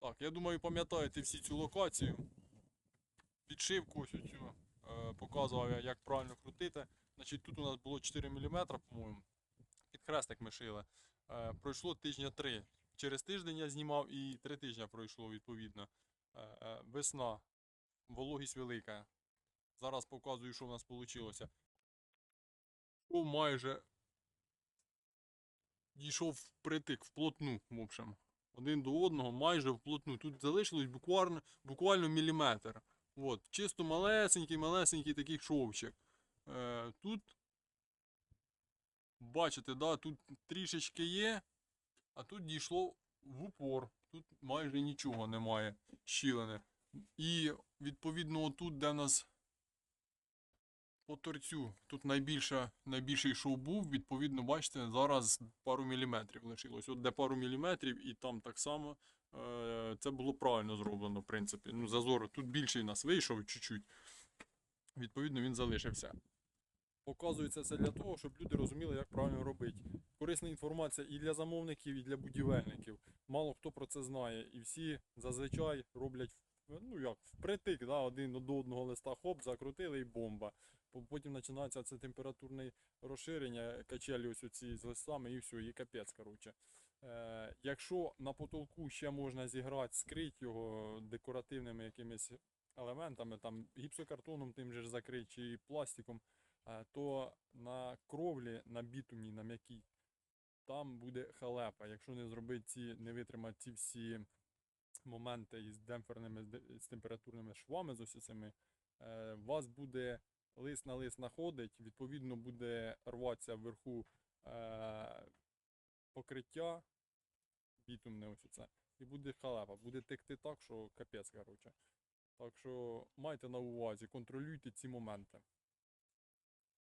Так, я думаю, пам'ятаєте всі цю локацію. Підшивку ось цю е, показував я, як правильно крутити. Значить, тут у нас було 4 мм, по-моєму. Під хрестик ми шили. Е, пройшло тижня 3. Через тиждень я знімав і 3 тижні пройшло відповідно. Е, е, весна, вологість велика. Зараз показую, що в нас вийшло. Майже дійшов впритик, вплотну, в общем. Один до одного, майже вплотну. Тут залишилось буквально, буквально міліметр. От, чисто малесенький, малесенький такий шовчик. Е, тут, бачите, да, тут трішечки є, а тут дійшло в упор. Тут майже нічого немає щілини. І відповідно отут, де в нас по торцю, тут найбільше, найбільший шов був, відповідно, бачите, зараз пару міліметрів лишилось. От де пару міліметрів, і там так само. Е, це було правильно зроблено, в принципі. Ну, зазор тут більший нас вийшов чуть-чуть. Відповідно, він залишився. Показується це для того, щоб люди розуміли, як правильно робити. Корисна інформація і для замовників, і для будівельників. Мало хто про це знає. І всі зазвичай роблять ну як, впритик, да, один до одного листа хоп, закрутили і бомба. Потім починається це температурне розширення, качелі ось ці з листами і все, і капець, коротше. Е, якщо на потолку ще можна зіграти, скрити його декоративними якимись елементами, там гіпсокартоном тим же закрити чи пластиком, е, то на кровлі, на бітумі, на м'якій, там буде халепа. Якщо не зробити ці, не витримати ці всі моменти із демпферними, з температурними швами з ось цими, е, у вас буде лист на лист находить, відповідно буде рватися вверху е, покриття бітумне ось це. І буде халепа, буде текти так, що капець, коротше. Так що майте на увазі, контролюйте ці моменти.